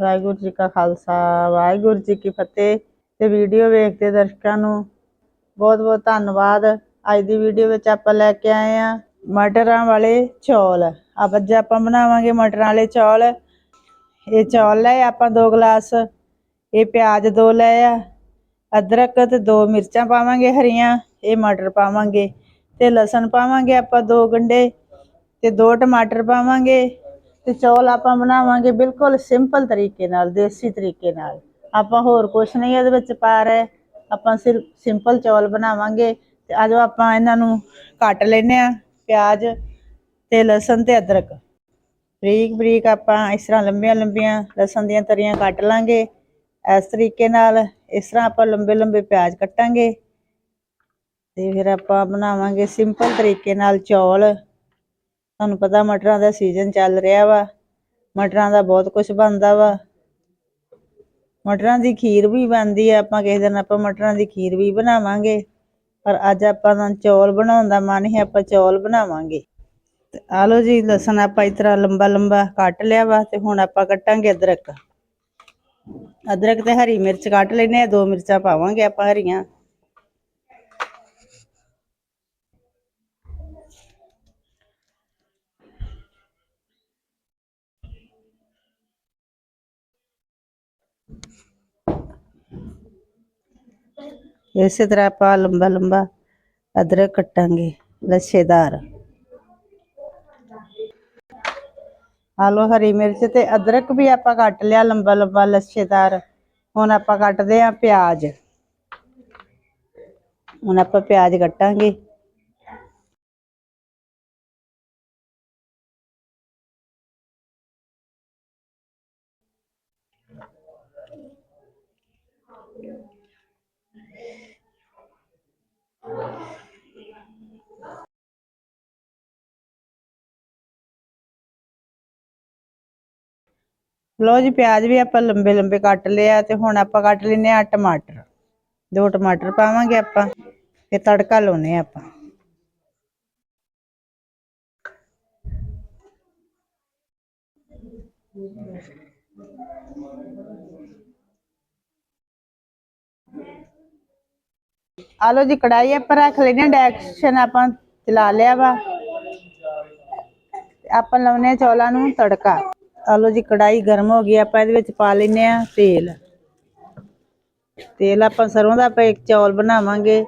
ਵਾਹਿਗੁਰੂ ਜੀ ਕਾ ਖਾਲਸਾ, ਵਾਹਿਗੁਰੂ ਜੀ ਕੀ ਫਤਿਹ। ਤੇ ਵੀਡੀਓ ਵੇਖਦੇ ਦਰਸ਼ਕਾਂ ਨੂੰ ਬਹੁਤ ਬਹੁਤ ਧੰਨਵਾਦ। ਅੱਜ ਦੀ ਵੀਡੀਓ ਵਿੱਚ ਆਪਾਂ ਲੈ ਕੇ ਆਏ ਆ ਮਟਰਾਂ ਵਾਲੇ ਚੌਲ। ਆਪ ਅੱਜ ਆਪਾਂ ਬਣਾਵਾਂਗੇ ਮਟਰਾਂ ਵਾਲੇ ਚੌਲ। ਇਹ ਚੌਲ ਲਏ ਆਪਾਂ 2 ਗਲਾਸ। ਇਹ ਪਿਆਜ਼ ਦੋ ਲੈ ਆ। ਅਦਰਕ ਤੇ ਦੋ ਮਿਰਚਾਂ ਪਾਵਾਂਗੇ ਹਰੀਆਂ। ਇਹ ਮਟਰ ਪਾਵਾਂਗੇ। ਤੇ ਲਸਣ ਪਾਵਾਂਗੇ ਆਪਾਂ ਦੋ ਗੰਢੇ ਤੇ ਦੋ ਟਮਾਟਰ ਪਾਵਾਂਗੇ। ਤੇ ਚੌਲ ਆਪਾਂ ਬਣਾਵਾਂਗੇ ਬਿਲਕੁਲ ਸਿੰਪਲ ਤਰੀਕੇ ਨਾਲ, ਦੇਸੀ ਤਰੀਕੇ ਨਾਲ। ਆਪਾਂ ਹੋਰ ਕੁਝ ਨਹੀਂ ਇਹਦੇ ਵਿੱਚ ਪਾ ਰਹੇ। ਆਪਾਂ ਸਿਰਫ ਸਿੰਪਲ ਚੌਲ ਬਣਾਵਾਂਗੇ ਤੇ ਆਜੋ ਆਪਾਂ ਇਹਨਾਂ ਨੂੰ ਕੱਟ ਲੈਨੇ ਆ ਪਿਆਜ਼ ਤੇ ਲਸਣ ਤੇ ਅਦਰਕ। ਬਰੀਕ ਬਰੀਕ ਆਪਾਂ ਇਸ ਤਰ੍ਹਾਂ ਲੰਬੀਆਂ ਲੰਬੀਆਂ ਲਸਣ ਦੀਆਂ ਤਰੀਆਂ ਕੱਟ ਲਾਂਗੇ। ਇਸ ਤਰੀਕੇ ਨਾਲ ਇਸ ਤਰ੍ਹਾਂ ਆਪਾਂ ਲੰਬੇ ਲੰਬੇ ਪਿਆਜ਼ ਕੱਟਾਂਗੇ। ਤੇ ਫਿਰ ਆਪਾਂ ਬਣਾਵਾਂਗੇ ਸਿੰਪਲ ਤਰੀਕੇ ਨਾਲ ਚੌਲ। ਤੁਹਾਨੂੰ ਪਤਾ ਮਟਰਾਂ ਦਾ ਸੀਜ਼ਨ ਚੱਲ ਰਿਹਾ ਵਾ, ਮਟਰਾਂ ਦਾ ਬਹੁਤ ਕੁਝ ਬਣਦਾ ਵਾ। ਮਟਰਾਂ ਦੀ ਖੀਰ ਵੀ ਬਣਦੀ ਆ, ਆਪਾਂ ਕਿਸੇ ਦਿਨ ਆਪਾਂ ਮਟਰਾਂ ਦੀ ਖੀਰ ਵੀ ਬਣਾਵਾਂਗੇ। ਪਰ ਅੱਜ ਆਪਾਂ ਦਾ ਚੌਲ ਬਣਾਉਣ ਦਾ ਮਨ ਹੈ ਆਪਾਂ ਚੌਲ ਬਣਾਵਾਂਗੇ। ਤੇ ਆ ਲਓ ਜੀ, ਲਸਣ ਆਪਾਂ ਇਸ ਤਰ੍ਹਾਂ ਲੰਬਾ ਲੰਬਾ ਕੱਟ ਲਿਆ ਵਾ ਤੇ ਹੁਣ ਆਪਾਂ ਕੱਟਾਂਗੇ ਅਦਰਕ। ਅਦਰਕ ਤੇ ਹਰੀ ਮਿਰਚ ਕੱਟ ਲੈਨੇ ਆ, ਦੋ ਮਿਰਚਾਂ ਪਾਵਾਂਗੇ ਆਪਾਂ ਹਰੀਆਂ। ਇਸੇ ਤਰ੍ਹਾਂ ਆਪਾਂ ਲੰਬਾ ਲੰਬਾ ਅਦਰਕ ਕੱਟਾਂਗੇ ਲੱਛੇਦਾਰ। ਆਲੋ ਹਰੀ ਮਿਰਚ ਤੇ ਅਦਰਕ ਵੀ ਆਪਾਂ ਕੱਟ ਲਿਆ ਲੰਬਾ ਲੰਬਾ ਲੱਛੇਦਾਰ। ਹੁਣ ਆਪਾਂ ਕੱਟਦੇ ਆ ਪਿਆਜ਼। ਹੁਣ ਆਪਾਂ ਪਿਆਜ਼ ਕੱਟਾਂਗੇ। ਲਓ ਜੀ, ਪਿਆਜ਼ ਵੀ ਆਪਾਂ ਲੰਬੇ ਲੰਬੇ ਕੱਟ ਲਿਆ ਤੇ ਹੁਣ ਆਪਾਂ ਕੱਟ ਲੈਨੇ ਆ ਟਮਾਟਰ। ਦੋ ਟਮਾਟਰ ਪਾਵਾਂਗੇ ਆਪਾਂ ਤੇ ਤੜਕਾ ਲਾਉਨੇ ਆ ਆਪਾਂ। ਆ ਲੋ ਜੀ ਕੜਾਈ ਆਪਾਂ ਰੱਖ ਲੈਨੇ ਆ ਡੈਕਸ਼ਨ ਆਪਾਂ ਚਲਾ ਲਿਆ ਵਾ। ਆਪਾਂ ਲਾਉਨੇ ਆ ਚੌਲਾਂ ਨੂੰ ਤੜਕਾ। ਆ ਲੋ ਜੀ ਕੜਾਈ ਗਰਮ ਹੋ ਗਈ, ਆਪਾਂ ਇਹਦੇ ਵਿੱਚ ਪਾ ਲੈਨੇ ਆ ਤੇਲ। ਤੇਲ ਆਪਾਂ ਸਰੋਂ ਦਾ ਆਪਾਂ ਇੱਕ ਚੌਲ ਬਣਾਵਾਂਗੇ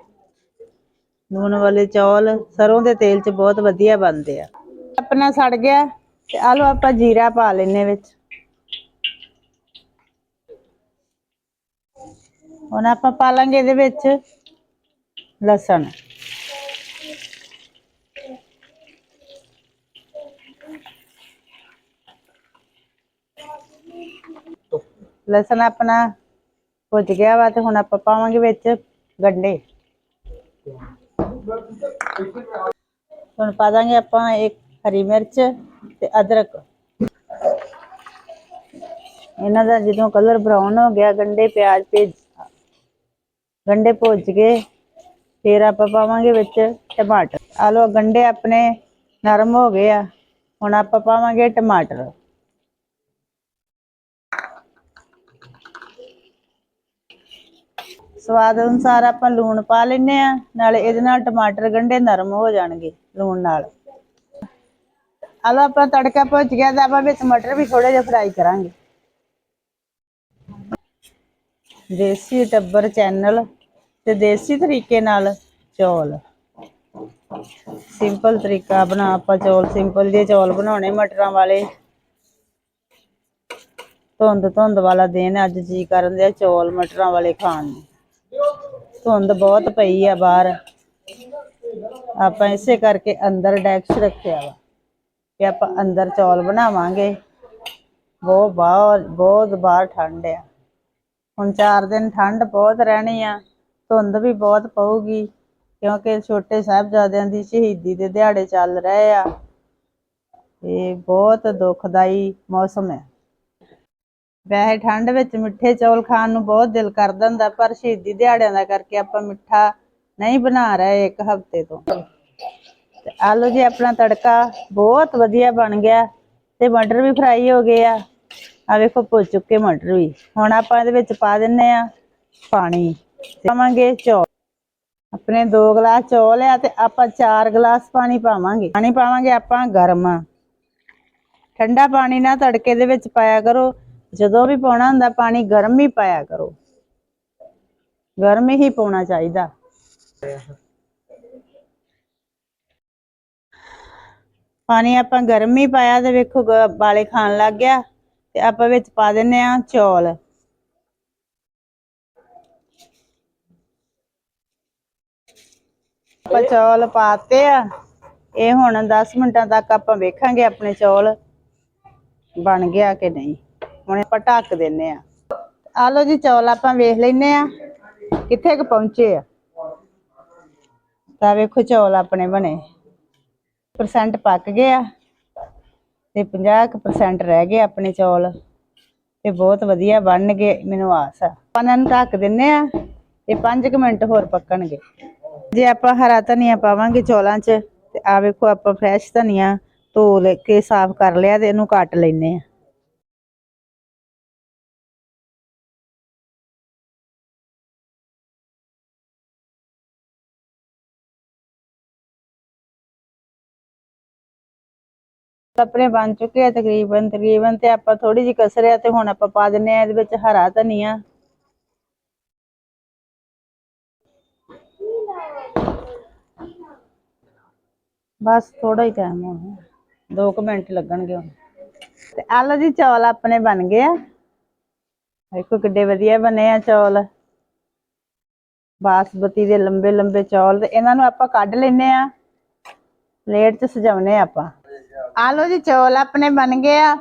ਨੂਨ ਵਾਲੇ ਚੌਲ। ਸਰੋਂ ਦੇ ਤੇਲ 'ਚ ਬਹੁਤ ਵਧੀਆ ਬਣਦੇ ਆ। ਆਪਣਾ ਸੜ ਗਿਆ, ਤੇ ਆ ਲੋ ਆਪਾਂ ਜੀਰਾ ਪਾ ਲੈਨੇ ਵਿੱਚ। ਹੁਣ ਆਪਾਂ ਪਾ ਲਾਂਗੇ ਇਹਦੇ ਵਿੱਚ ਲਸਣ। ਲਸਣ ਆਪਣਾ ਭੁੱਜ ਗਿਆ ਵਾ ਤੇ ਹੁਣ ਆਪਾਂ ਪਾਵਾਂਗੇ ਵਿੱਚ ਗੰਡੇ। ਹੁਣ ਪਾ ਦਾਂਗੇ ਆਪਾਂ ਇੱਕ ਹਰੀ ਮਿਰਚ ਤੇ ਅਦਰਕ। ਇਹਨਾਂ ਦਾ ਜਦੋਂ ਕਲਰ ਬਰਾਊਨ ਹੋ ਗਿਆ, ਗੰਡੇ ਪਿਆਜ਼ ਭੇਜ ਗੰਡੇ ਭੁੱਜ ਗਏ, ਫਿਰ ਆਪਾਂ ਪਾਵਾਂਗੇ ਵਿੱਚ ਟਮਾਟਰ। ਆ ਲੋ ਗੰਡੇ ਆਪਣੇ ਨਰਮ ਹੋ ਗਏ ਆ। ਹੁਣ ਆਪਾਂ ਪਾਵਾਂਗੇ ਟਮਾਟਰ। ਸਵਾਦ ਅਨੁਸਾਰ ਆਪਾਂ ਲੂਣ ਪਾ ਲੈਨੇ ਆ ਨਾਲੇ ਇਹਦੇ ਨਾਲ ਟਮਾਟਰ ਗੰਡੇ ਨਰਮ ਹੋ ਜਾਣਗੇ ਲੂਣ ਨਾਲ। ਆ ਆਪਣਾ ਤੜਕਾ ਭੁੱਜ ਗਿਆ ਤਾਂ ਆਪਾਂ ਵਿੱਚ ਮਟਰ ਵੀ ਥੋੜੇ ਜਿਹਾ ਫਰਾਈ ਕਰਾਂਗੇ। ਦੇਸੀ ਟੱਬਰ ਚੈਨਲ ਤੇ ਦੇਸੀ ਤਰੀਕੇ ਨਾਲ ਚੌਲ। ਸਿੰਪਲ ਤਰੀਕਾ ਬਣਾ ਆਪਾਂ ਚੌਲ, ਸਿੰਪਲ ਜਿਹੇ ਚੌਲ ਬਣਾਉਣੇ ਮਟਰਾਂ ਵਾਲੇ। ਧੁੰਦ ਧੁੰਦ ਵਾਲਾ ਦਿਨ, ਅੱਜ ਜੀ ਕਰਨ ਦੇ ਚੌਲ ਮਟਰਾਂ ਵਾਲੇ ਖਾਣ ਨੂੰ। ਧੁੰਦ ਬਹੁਤ ਪਈ ਆ ਬਾਹਰ। ਆਪਾਂ ਇਸੇ ਕਰਕੇ ਅੰਦਰ ਡੈਕਸ ਰੱਖਿਆ ਵਾ ਕਿ ਆਪਾਂ ਅੰਦਰ ਚੌਲ ਬਣਾਵਾਂਗੇ। ਬਹੁਤ ਬਾਹਰ ਬਹੁਤ ਬਾਹਰ ਠੰਡ ਆ। ਹੁਣ 4 ਦਿਨ ਠੰਡ ਬਹੁਤ ਰਹਿਣੀ ਆ। ਧੁੰਦ ਵੀ ਬਹੁਤ ਪਊਗੀ ਕਿਉਂਕਿ ਛੋਟੇ ਸਾਹਿਬਜ਼ਾਦਿਆਂ ਦੀ ਸ਼ਹੀਦੀ ਦੇ ਦਿਹਾੜੇ ਚੱਲ ਰਹੇ ਆ। ਇਹ ਬਹੁਤ ਦੁਖਦਾਈ ਮੌਸਮ ਹੈ ਵੈਸੇ ਠੰਡ ਵਿੱਚ ਮਿੱਠੇ ਚੌਲ ਖਾਣ ਨੂੰ ਬਹੁਤ ਦਿਲ ਕਰਦਾ ਹੁੰਦਾ ਪਰ ਸ਼ਹੀਦੀ ਦਿਹਾੜਿਆਂ ਦਾ ਕਰਕੇ ਆਪਾਂ ਮਿੱਠਾ ਨਹੀਂ ਬਣਾ ਰਹੇ ਇੱਕ ਹਫ਼ਤੇ ਤੋਂ। ਤੇ ਆਲੂ ਜੀ, ਆਪਣਾ ਤੜਕਾ ਬਹੁਤ ਵਧੀਆ ਬਣ ਗਿਆ ਤੇ ਮਟਰ ਵੀ ਫਰਾਈ ਹੋ ਗਏ ਆ। ਆ ਵੇਖੋ ਭੁੱਜ ਚੁੱਕੇ ਮਟਰ ਵੀ। ਹੁਣ ਆਪਾਂ ਇਹਦੇ ਵਿੱਚ ਪਾ ਦਿੰਨੇ ਆ ਪਾਣੀ। ਪਾਵਾਂਗੇ ਚੌਲ। ਆਪਣੇ 2 ਗਲਾਸ ਚੌਲ ਆ ਤੇ ਆਪਾਂ 4 ਗਲਾਸ ਪਾਣੀ ਪਾਵਾਂਗੇ। ਪਾਣੀ ਪਾਵਾਂਗੇ ਆਪਾਂ ਗਰਮ। ਠੰਡਾ ਪਾਣੀ ਨਾ ਤੜਕੇ ਦੇ ਵਿੱਚ ਪਾਇਆ ਕਰੋ। ਜਦੋਂ ਵੀ ਪਾਉਣਾ ਹੁੰਦਾ, ਪਾਣੀ ਗਰਮ ਹੀ ਪਾਇਆ ਕਰੋ। ਗਰਮ ਹੀ ਪਾਉਣਾ ਚਾਹੀਦਾ। ਪਾਣੀ ਆਪਾਂ ਗਰਮ ਹੀ ਪਾਇਆ ਤੇ ਵੇਖੋ ਗ- ਬਾਲੇ ਖਾਣ ਲੱਗ ਗਿਆ ਤੇ ਆਪਾਂ ਵਿੱਚ ਪਾ ਦਿੰਨੇ ਆ ਚੌਲ। ਆਪਾਂ ਚੌਲ ਪਾਤੇ ਆ। ਇਹ ਹੁਣ 10 ਮਿੰਟਾਂ ਤੱਕ ਆਪਾਂ ਵੇਖਾਂਗੇ ਆਪਣੇ ਚੌਲ ਬਣ ਗਿਆ ਕਿ ਨਹੀਂ। ਹੁਣ ਆਪਾਂ ਢੱਕ ਦਿੰਨੇ ਆ। ਆ ਲਓ ਜੀ ਚੌਲ ਆਪਾਂ ਵੇਖ ਲੈਨੇ ਆ, ਕਿੱਥੇ ਕੁ ਪਹੁੰਚੇ ਆ। ਤਾਂ ਵੇਖੋ ਚੌਲ ਆਪਣੇ ਬਣੇ। ਪਰਸੈਂਟ ਪੱਕ ਗਏ ਆ ਤੇ 50% ਰਹਿ ਗਏ ਆਪਣੇ ਚੌਲ। ਤੇ ਬਹੁਤ ਵਧੀਆ ਬਣ ਗਏ ਮੈਨੂੰ ਆਸ ਆ। ਆਪਾਂ ਇਹਨਾਂ ਨੂੰ ਢੱਕ ਦਿੰਨੇ ਆ ਤੇ 5 ਮਿੰਟ ਹੋਰ ਪੱਕਣਗੇ। ਜੇ ਆਪਾਂ ਹਰਾ ਧਨੀਆ ਪਾਵਾਂਗੇ ਚੌਲਾਂ 'ਚ ਤੇ ਆ ਵੇਖੋ ਆਪਾਂ ਫਰੈਸ਼ ਧਨੀਆ ਧੋ ਲੈ ਕੇ ਸਾਫ਼ ਕਰ ਲਿਆ ਤੇ ਇਹਨੂੰ ਕੱਟ ਲੈਨੇ ਆ। ਆਪਣੇ ਬਣ ਚੁੱਕੇ ਆ ਤਕਰੀਬਨ ਤਕਰੀਬਨ ਤੇ ਆਪਾਂ ਥੋੜੀ ਜਿਹੀ ਕਸਰ ਆ ਤੇ ਹੁਣ ਆਪਾਂ ਪਾ ਦਿੰਨੇ ਆ ਇਹਦੇ ਵਿੱਚ ਹਰਾ ਧਨੀਆ। ਬਸ ਥੋੜਾ ਹੀ ਟਾਈਮ ਹੋਣਾ 2 ਮਿੰਟ ਲੱਗਣਗੇ ਹੁਣ। ਤੇ ਆ ਲਓ ਜੀ ਚੌਲ ਆਪਣੇ ਬਣ ਗਏ ਆ। ਦੇਖੋ ਕਿੱਡੇ ਵਧੀਆ ਬਣੇ ਆ ਚੌਲ। ਬਾਸਮਤੀ ਦੇ ਲੰਬੇ ਲੰਬੇ ਚੌਲ ਤੇ ਇਹਨਾਂ ਨੂੰ ਆਪਾਂ ਕੱਢ ਲੈਨੇ ਆ। ਪਲੇਟ 'ਚ ਸਜਾਉਨੇ ਆ ਆਪਾਂ। ਆ ਲਓ ਜੀ ਚੌਲ ਆਪਣੇ ਬਣ ਗਏ ਆ।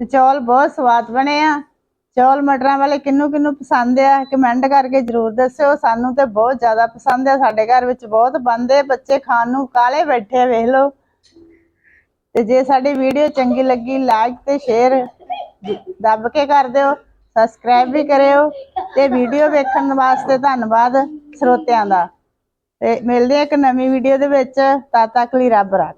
ਤੇ ਚੌਲ ਬਹੁਤ ਸਵਾਦ ਬਣੇ ਆ। ਚੌਲ ਮਟਰਾਂ ਵਾਲੇ ਕਿੰਨੂੰ ਕਿੰਨੂੰ ਪਸੰਦ ਆ, ਕਮੈਂਟ ਕਰਕੇ ਜਰੂਰ ਦੱਸਿਓ। ਸਾਨੂੰ ਤੇ ਬਹੁਤ ਜ਼ਿਆਦਾ ਪਸੰਦ ਆ। ਸਾਡੇ ਘਰ ਵਿੱਚ ਬਹੁਤ ਬਣਦੇ ਬੱਚੇ ਖਾਣ ਨੂੰ। ਕਾਲੇ ਬੈਠੇ ਵੇਖ ਲਓ। ਤੇ ਜੇ ਸਾਡੀ ਵੀਡੀਓ ਚੰਗੀ ਲੱਗੀ ਲਾਈਕ ਤੇ ਸ਼ੇਅਰ ਦੱਬ ਕੇ ਕਰ ਦਿਓ। ਸਬਸਕ੍ਰਾਈਬ ਵੀ ਕਰਿਓ। ਤੇ ਵੀਡੀਓ ਵੇਖਣ ਵਾਸਤੇ ਧੰਨਵਾਦ ਸਰੋਤਿਆਂ ਦਾ। ਤੇ ਮਿਲਦੇ ਆ ਇੱਕ ਨਵੀਂ ਵੀਡੀਓ ਦੇ ਵਿੱਚ। ਤਦ ਤੱਕ ਲਈ ਰੱਬ ਰੱਖ।